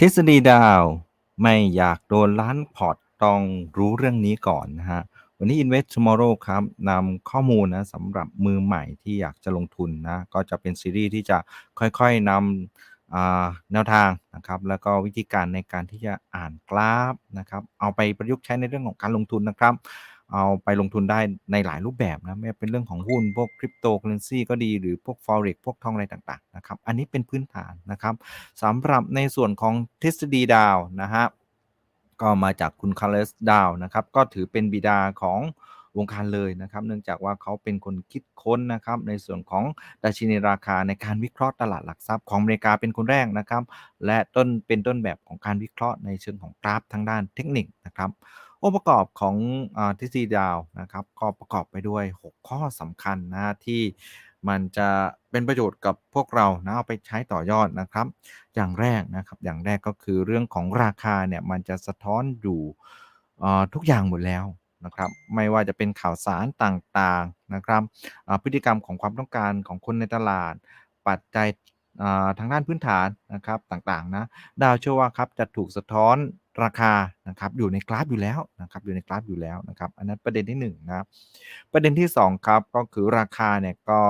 ทฤษฎีดาวไม่อยากโดนล้านพอร์ตต้องรู้เรื่องนี้ก่อนนะฮะ วันนี้ Invest Tomorrow ครับนำข้อมูลนะสำหรับมือใหม่ที่อยากจะลงทุนนะ ก็จะเป็นซีรีส์ที่จะค่อยๆนำแนวทางนะครับ แล้วก็วิธีการในการที่จะอ่านกราฟนะครับ เอาไปประยุกต์ใช้ในเรื่องของการลงทุนนะครับ เอาไปลงทุนได้ในหลายรูปแบบนะไม่เป็นเรื่องของหุ้นพวกคริปโตเคอเรนซีก็ดีหรือพวก forex พวกทองอะไรต่างๆนะครับอันนี้เป็นพื้นฐานนะครับสำหรับในส่วนของทฤษฎีดาวนะฮะก็มาจากคุณคาร์ลสดาวนะครับก็ถือเป็นบิดาของวงการเลยนะครับ เนื่องจากว่าเขาเป็นคนคิดค้นนะครับ ในส่วนของดัชนีราคาในการวิเคราะห์ตลาดหลักทรัพย์ของอเมริกาเป็นคนแรกนะครับ และต้นเป็นต้นแบบของการวิเคราะห์ในเชิงของกราฟทางด้านเทคนิคนะครับ องค์ประกอบของทฤษฎีดาวนะครับก็ประกอบไปด้วย 6 ข้อสำคัญนะที่มันจะเป็นประโยชน์กับพวกเรานะเอาไปใช้ต่อยอดนะครับ อย่างแรกนะครับอย่างแรกก็คือเรื่องของราคาเนี่ยมันจะสะท้อนอยู่ทุกอย่างหมดแล้วนะครับไม่ว่าจะเป็นข่าวสารต่างๆนะครับพฤติกรรมของความต้องการของคนในตลาด ปัจจัยทางด้านพื้นฐานนะครับต่างๆนะดาวเชื่อว่าครับจะถูกสะท้อน ราคานะครับอยู่ในกราฟอยู่แล้วนะครับอยู่ในกราฟอยู่แล้วนะครับอันนั้นประเด็นที่1นนะครับประเด็นที่ 2 ครับก็คือราคาเนี่ยก็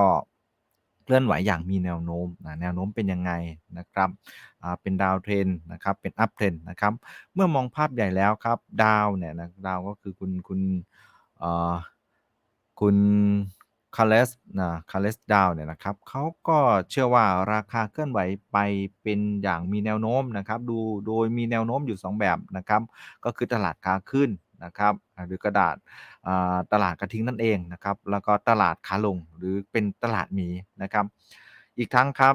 เคลื่อนไหวอย่างมีแนวโน้มนะแนวโน้มเป็นยังไงนะครับเป็นดาวเทรนนะครับเป็นอัพเทรนนะครับเมื่อมองภาพใหญ่แล้วครับดาวเนี่ยนะดาวก็คือคุณคุณคุณ คาเลสนะคาเลสดาวเนี่ยนะครับเขาก็เชื่อว่าราคาเคลื่อนไหวไปเป็นอย่างมีแนวโน้มนะครับดูโดยมีแนวโน้มอยู่ 2 แบบนะครับ ก็คือตลาดขาขึ้นนะครับหรือกระดาษตลาดกระทิงนั่นเองนะครับ แล้วก็ตลาดขาลงหรือเป็นตลาดหมีนะครับ อีกทั้งครับ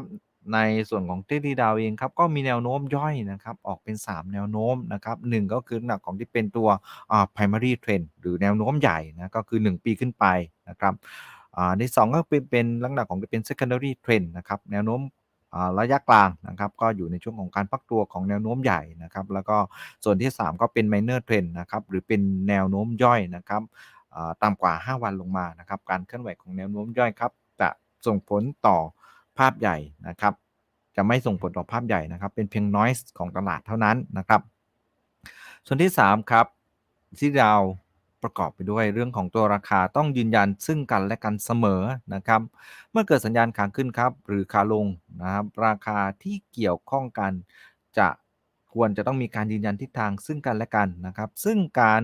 ในส่วนของเทดีดาวเองครับก็มีแนวโน้มย่อยนะครับออกเป็น 3 แนวโน้มนะครับหก็คือหนักของที่เป็นตัว primary trend หรือแนวโน้มใหญ่นะก็คือ 1 ปีขึ้นไปนะครับ ใน2ก็เป็นเป็นลักษณะของเป็น secondary trend นะครับแนวโน้มระยะกลางนะครับก็อยู่ในช่วงของการพักตัวของแนวโน้มใหญ่นะครับแล้วก็ส่วนที่ 3 ก็เป็น minor trend นะครับหรือเป็นแนวโน้มย่อยนะครับต่ำกว่า 5 วันลงมานะครับการเคลื่อนไหวของแนวโน้มย่อยครับจะส่งผลต่อภาพใหญ่นะครับจะไม่ส่งผลต่อภาพใหญ่นะครับ เป็นเพียง noise ของตลาดเท่านั้นนะครับ ส่วนที่ 3 ครับที่ดาว ประกอบไปด้วยเรื่องของตัวราคาต้องยืนยันซึ่งกันและกันเสมอนะครับ เมื่อเกิดสัญญาณขาขึ้นครับ หรือขาลงนะครับราคาที่เกี่ยวข้องกัน จะควรจะต้องมีการยืนยันทิศทางซึ่งกันและกันนะครับ ซึ่งการ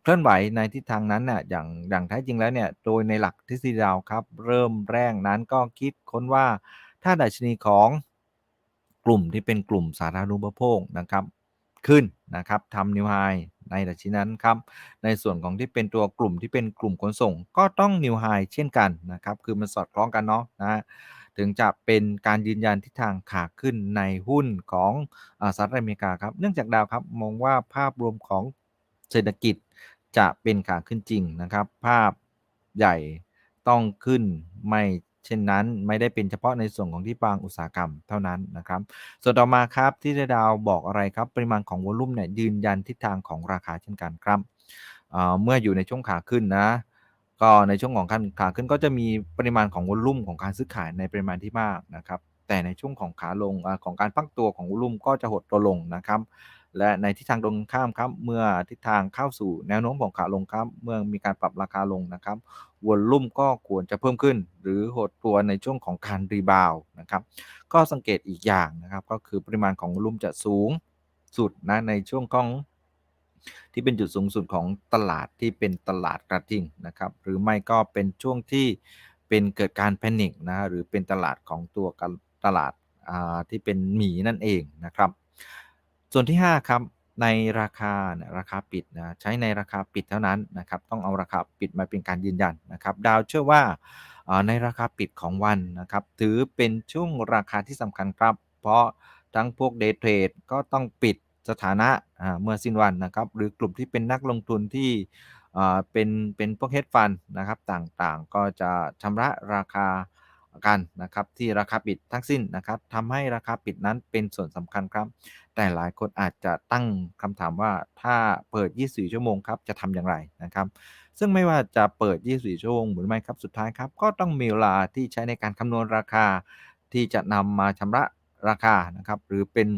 เคลื่อนไหวในทิศทางนั้นเนี่ยอย่างอย่างแท้จริงแล้วเนี่ยโดยในหลักทฤษฎีดาวครับ เริ่มแรกนั้นก็คิดค้นว่าถ้าดัชนีของกลุ่มที่เป็นกลุ่มสาธารณูปโภคนะครับขึ้นนะครับทำนิวไฮ ในดัชนีนั้นครับในส่วนของที่เป็นตัวกลุ่มที่เป็นกลุ่มขนส่ง ก็ต้องนิวไฮเช่นกันนะครับคือมันสอดคล้องกันเนาะนะถึงจะเป็นการยืนยันทิศทางขาขึ้นในหุ้นของสหรัฐอเมริกาครับเนื่องจากดาวครับมองว่าภาพรวมของเศรษฐกิจจะเป็นขาขึ้นจริงนะครับ ภาพใหญ่ต้องขึ้นไม่ เช่นนั้นไม่ได้เป็นเฉพาะในส่วนของที่บางอุตสาหกรรมเท่านั้นนะครับ ส่วนต่อมาครับที่ดาวบอกอะไรครับ ปริมาณของวอลุ่มเนี่ยยืนยันทิศทางของราคาเช่นกันครับเมื่ออยู่ในช่วงขาขึ้นนะก็ในช่วงของการขาขึ้นก็จะมีปริมาณของวอลุ่มของการซื้อขายในปริมาณที่มากนะครับ แต่ในช่วงของขาลงอของการพักตัวของวอลุ่มก็จะหดตัวลงนะครับ และในทิศทางตรงข้ามครับเมื่อทิศทางเข้าสู่แนวโน้มของขาลงครับ เมื่อมีการปรับราคาลงนะครับวอลลุ่มก็ควรจะเพิ่มขึ้น หรือหดตัวในช่วงของการรีบาวนะครับ ก็สังเกตอีกอย่างนะครับ ก็คือปริมาณของวอลลุ่มจะสูงสุดนะในช่วงของที่เป็นจุดสูงสุดของตลาดที่เป็นตลาดกระทิงนะครับ หรือไม่ก็เป็นช่วงที่เป็นเกิดการแพนิคนะหรือเป็นตลาดของตัวตลาดที่เป็นหมีนั่นเองนะครับ ส่วนที่ 5 ครับ ในราคาราคาปิดนะใช้ในราคาปิดเท่านั้นนะครับต้องเอาราคาปิดมาเป็นการยืนยันนะครับ ดาวเชื่อว่าในราคาปิดของวันนะครับ ถือเป็นช่วงราคาที่สำคัญครับ เพราะทั้งพวกเดย์เทรดก็ต้องปิดสถานะเมื่อสิ้นวันนะครับ หรือกลุ่มที่เป็นนักลงทุนที่เป็นเป็นพวกเฮดฟันนะครับต่างๆ ก็จะชำระราคา กันนะครับที่ราคาปิดทั้งสิ้นนะครับทำให้ราคาปิดนั้นเป็นส่วนสำคัญครับ แต่หลายคนอาจจะตั้งคำถามว่าถ้าเปิด 24 ชั่วโมงครับจะทำอย่างไรนะครับ ซึ่งไม่ว่าจะเปิด 24 ชั่วโมงหรือไม่ครับสุดท้ายครับ ก็ต้องมีเวลาที่ใช้ในการคำนวณราคา ที่จะนำมาชำระราคานะครับ หรือเป็น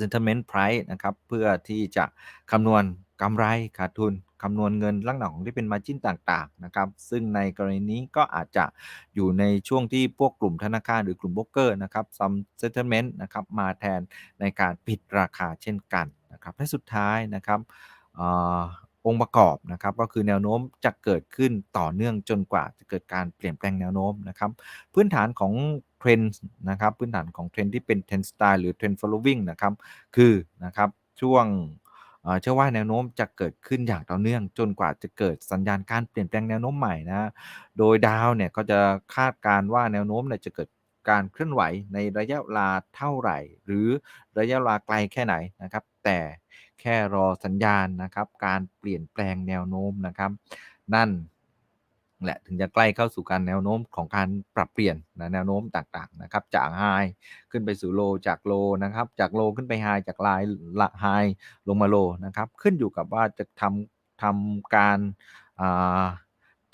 Sentiment Price นะครับ เพื่อที่จะคำนวณ กำไรขาดทุนคำนวณเงินลักษณะของที่เป็น Margin ต่างๆนะครับซึ่งในกรณีนี้ก็อาจจะอยู่ในช่วงที่พวกกลุ่มธนาคารหรือกลุ่มโบรกเกอร์นะครับ Some Sentiment นะครับมาแทนในการปิดราคาเช่นกันนะครับและสุดท้ายนะครับองค์ประกอบนะครับก็คือแนวโน้มจะเกิดขึ้นต่อเนื่องจนกว่าจะเกิดการเปลี่ยนแปลงแนวโน้มนะครับพื้นฐานของ Trend นะครับพื้นฐานของ Trend ที่เป็น Trend Style หรือ Trend Following นะครับคือนะครับช่วง เชื่อว่าแนวโน้มจะเกิดขึ้นอย่างต่อเนื่อง จนกว่าจะเกิดสัญญาณการเปลี่ยนแปลงแนวโน้มใหม่นะ โดยดาวเนี่ยก็จะคาดการณ์ว่าแนวโน้มเนี่ยจะเกิดการเคลื่อนไหวในระยะเวลาเท่าไหร่ หรือระยะเวลาไกลแค่ไหนนะครับ แต่แค่รอสัญญาณนะครับ การเปลี่ยนแปลงแนวโน้มนะครับ นั่น แหละถึงจะใกล้เข้าสู่การแนวโน้มของการปรับเปลี่ยนนะแนวโน้มต่างๆนะครับจาก High ขึ้นไปสู่ Low จาก Low นะครับจาก Low ขึ้นไป High จาก High ละ High ลงมา Low นะครับขึ้นอยู่กับว่าจะทำทำการ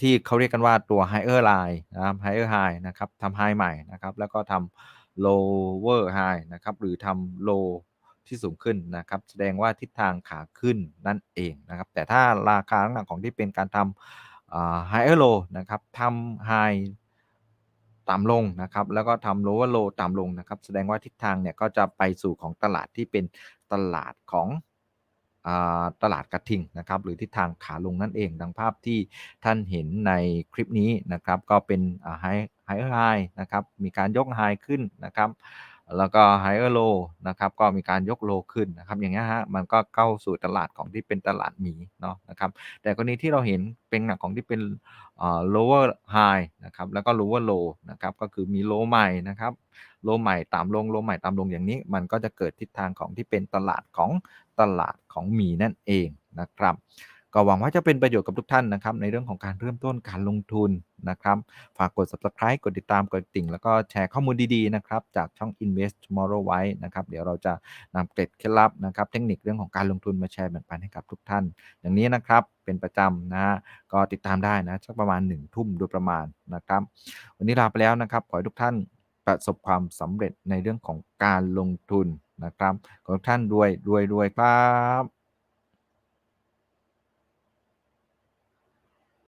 ที่เขาเรียกกันว่าตัว Higher Line นะครับ Higher High นะครับทำ High ใหม่นะครับแล้วก็ทำ Lower High นะครับหรือทำ Low ที่สูงขึ้นนะครับแสดงว่าทิศทางขาขึ้นนั่นเองนะครับแต่ถ้าราคาหลักของที่เป็นการทำ อ่า Higher Low นะครับทำ High ต่ำลงนะครับแล้วก็ทำ lower low ต่ำลงนะครับแสดงว่าทิศทางเนี่ยก็จะไปสู่ของตลาดที่เป็นตลาดของตลาดกระทิงนะครับหรือทิศทางขาลงนั่นเองดังภาพที่ท่านเห็นในคลิปนี้นะครับก็เป็นอ่า high higher high นะครับมีการยก high ขึ้นนะครับ แล้วก็ higher low นะครับก็มีการยก low ขึ้นนะครับอย่างเงี้ยฮะมันก็เข้าสู่ตลาดของที่เป็นตลาดหมีเนาะนะครับแต่กรณีที่เราเห็นเป็นหนักของที่เป็นอ่า lower high นะครับแล้วก็ lower low นะครับก็คือมี low ใหม่นะครับ low ใหม่ต่ำลง low ใหม่ต่ำลงอย่างนี้ มันก็จะเกิดทิศทางของที่เป็นตลาดของตลาดของหมีนั่นเองนะครับ ก็หวังว่าจะเป็นประโยชน์กับทุกท่านนะครับ ในเรื่องของการเริ่มต้นการลงทุนนะครับ ฝากกด Subscribe กดติดตามกดกระดิ่ง แล้วก็แชร์ข้อมูลดีๆนะครับจากช่อง Invest Tomorrow ไว้นะครับ เดี๋ยวเราจะนำเกร็ดเคล็ดลับนะครับเทคนิคเรื่องของการลงทุนมาแชร์แบ่งปันให้กับทุกท่าน อย่างนี้นะครับเป็นประจำนะฮะก็ติดตามได้นะสักประมาณ1ทุ่มโดยประมาณนะครับ วันนี้ลาไปแล้วนะครับ ขอให้ทุกท่านประสบความสำเร็จในเรื่องของการลงทุนนะครับ ขอทุกท่านรวยรวยๆครับ